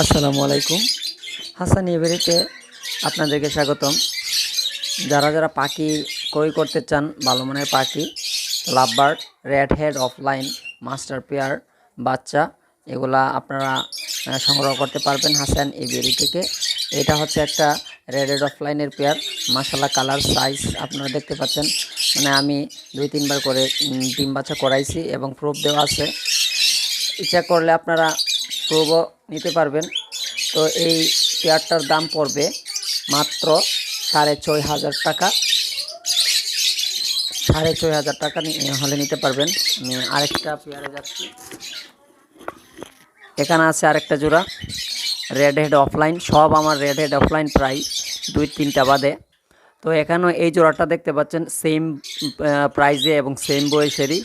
আসসালামু আলাইকুম। হাসান এবারিতে আপনাদেরকে স্বাগতম। যারা যারা পাখি ক্রয় করতে চান, ভালো মানের পাখি lovebird red head, opaline, master pair, বাচ্চা, এগুলা আপনারা সংগ্রহ করতে পারবেন হাসান এবিএরি থেকে। এটা হচ্ছে একটা রেড হেড, অফলাইনের পেয়ার। মাসালা কালার, সাইজ আপনারা দেখতে পাচ্ছেন। মানে আমি দুই, তিনবার করে ডিম বাচ্চা করাইছি এবং প্রুফ দেওয়া আছে। ইচ্ছা করলে আপনারা প্রুফও নিতে পারবেন। তো এই পেয়ারটার দাম পড়বে মাত্র সাড়ে ছয় হাজার টাকা। সাড়ে ছয় হাজার টাকা হলে নিতে পারবেন। আমি আরেকটা পেয়ারে যাচ্ছি। এখানে আছে আরেকটা জোড়া। রেড হেড অফলাইন সব আমার রেড হেড অফলাইন প্রায় দুই তিনটা বাদে। তো এখানেও এই জোড়াটা দেখতে পাচ্ছেন। সেম প্রাইজে এবং সেম বয়সেরই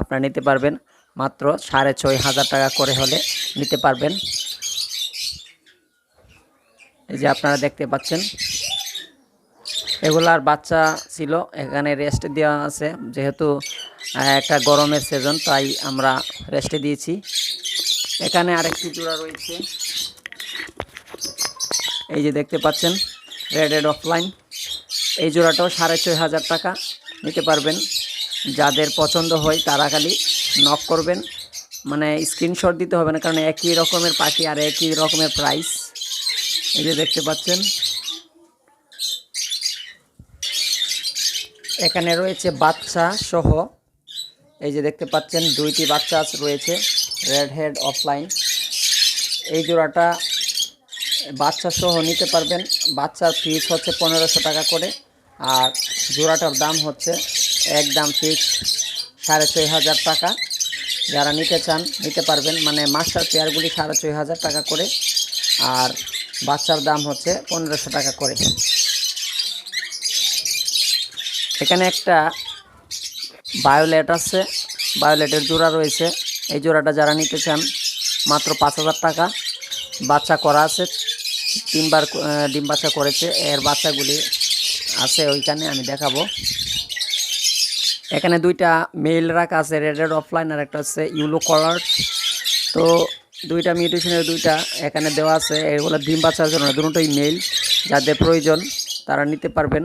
আপনারা নিতে পারবেন। মাত্র সাড়ে ছয় হাজার টাকা করে হলে নিতে পারবেন। এই যে আপনারা দেখতে পাচ্ছেন, এগুলার বাচ্চা ছিল, এখানে রেস্ট দেওয়া আছে, যেহেতু একটা গরমের সিজন তাই আমরা রেস্টে দিয়েছি। এখানে আরেকটি জোড়া রয়েছে। এই যে দেখতে পাচ্ছেন রেড রেড অফলাইন এই জোড়াটাও সাড়ে ছয় হাজার টাকা নিতে পারবেন। যাদের পছন্দ হয় তারা খালি নক করবেন। মানে স্ক্রিনশট দিতে হবে না, কারণ একই রকমের পাখি আর একই রকমের প্রাইস এই যে দেখতে পাচ্ছেন। এখানে রয়েছে বাচ্চা সহ, এই যে দেখতে পাচ্ছেন, দুইটি বাচ্চা রয়েছে রেড হেড অফলাইন এই জোড়াটা বাচ্চা সহ নিতে পারবেন। বাচ্চার পিস হচ্ছে পনেরোশো টাকা করে, আর জোড়াটার দাম হচ্ছে এক দাম ফিক্সড সাড়ে ছয় হাজার টাকা। যারা নিতে চান, নিতে পারবেন। মানে মাস্টার পেয়ারগুলি সাড়ে ছয় হাজার টাকা করে, আর বাচ্চার দাম হচ্ছে পনেরোশো টাকা করে। এখানে একটা বায়োলেট আছে, বায়োলেটের জোড়া রয়েছে। এই জোড়াটা যারা নিতে চান, মাত্র পাঁচ হাজার টাকা। বাচ্চা করা আছে, তিনবার ডিম বাচ্চা করেছে। এর বাচ্চাগুলি আছে ওইখানে, আমি দেখাবো। এখানে দুইটা মেল রাখা আছে রেড রেড অফলাইন আর একটা হচ্ছে ইউলো কলার তো দুইটা মিউটেশনের দুইটা এখানে দেওয়া আছে, এগুলো ডিম বাচ্চার জন্য দুটোই মেল যাদের প্রয়োজন, তারা নিতে পারবেন।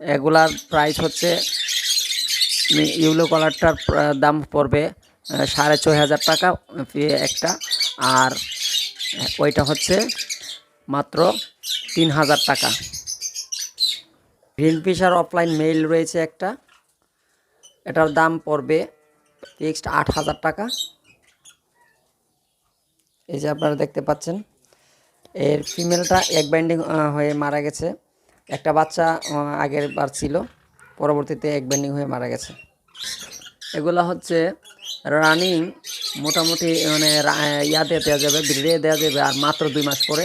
এগুলার প্রাইস হচ্ছে ইউলো কলারটার দাম পড়বে সাড়ে ছয় হাজার টাকা একটা। আর ওইটা হচ্ছে মাত্র তিন হাজার টাকা। গ্রিন ফিশার অফলাইন মেইল রয়েছে একটা। এটার দাম পড়বে ফিক্সড আট হাজার টাকা। এই যে আপনারা দেখতে পাচ্ছেন, এর ফিমেলটা এক বাইন্ডিং হয়ে মারা গেছে। একটা বাচ্চা আগের বার ছিল, পরবর্তীতে এক বাইন্ডিং হয়ে মারা গেছে। এগুলো হচ্ছে রানিং মোটামুটি মানে ইয়াতে দেওয়া যাবে ব্রিডে দেওয়া যাবে, আর মাত্র দুই মাস পরে।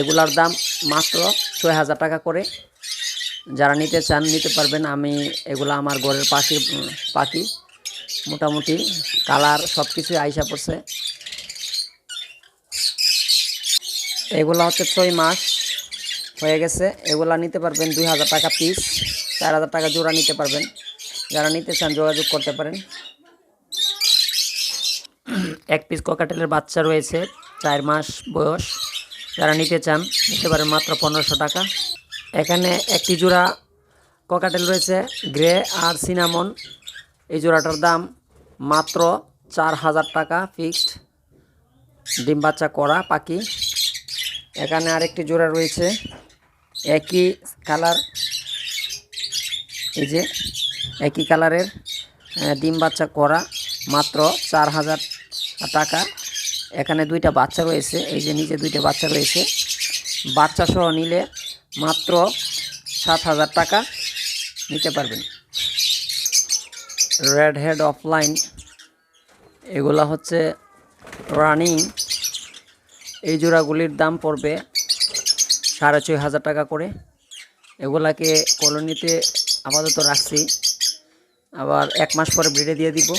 এগুলার দাম মাত্র ছয় হাজার টাকা করে। যারা নিতে চান, নিতে পারবেন। আমি এগুলো আমার ঘরের পাখি পাখি, মোটামুটি কালার সব কিছুই আইসা পড়ছে। এগুলো হচ্ছে ছয় মাস হয়ে গেছে। এগুলা নিতে পারবেন দুই হাজার টাকা পিস চার হাজার টাকা জোড়া নিতে পারবেন। যারা নিতে চান, যোগাযোগ করতে পারেন। এক পিস ককাটেলের বাচ্চা রয়েছে, চার মাস বয়স। যারা নিতে চান, নিতে পারেন মাত্র পনেরোশো টাকা। এখানে একটি জোড়া ককাটেল রয়েছে, গ্রে আর সিনামন। এই জোড়াটার দাম মাত্র চার হাজার টাকা ফিক্সড ডিম বাচ্চা করা পাখি। এখানে আরেকটি জোড়া রয়েছে, একই কালার। এই যে, একই কালারের ডিম বাচ্চা করা মাত্র চার হাজার টাকা। এখানে দুইটা বাচ্চা রয়েছে, এই যে নিচে দুইটা বাচ্চা রয়েছে। বাচ্চা সহ নিলে মাত্র সাত হাজার টাকা নিতে পারবেন। রেড হেড অফলাইন এগুলা হচ্ছে রানিং এই জোড়াগুলির দাম পড়বে সাড়ে ছয় হাজার টাকা করে। এগুলাকে কলোনিতে আপাতত রাখছি। আবার এক মাস পরে ব্রিডে দিয়ে দিব।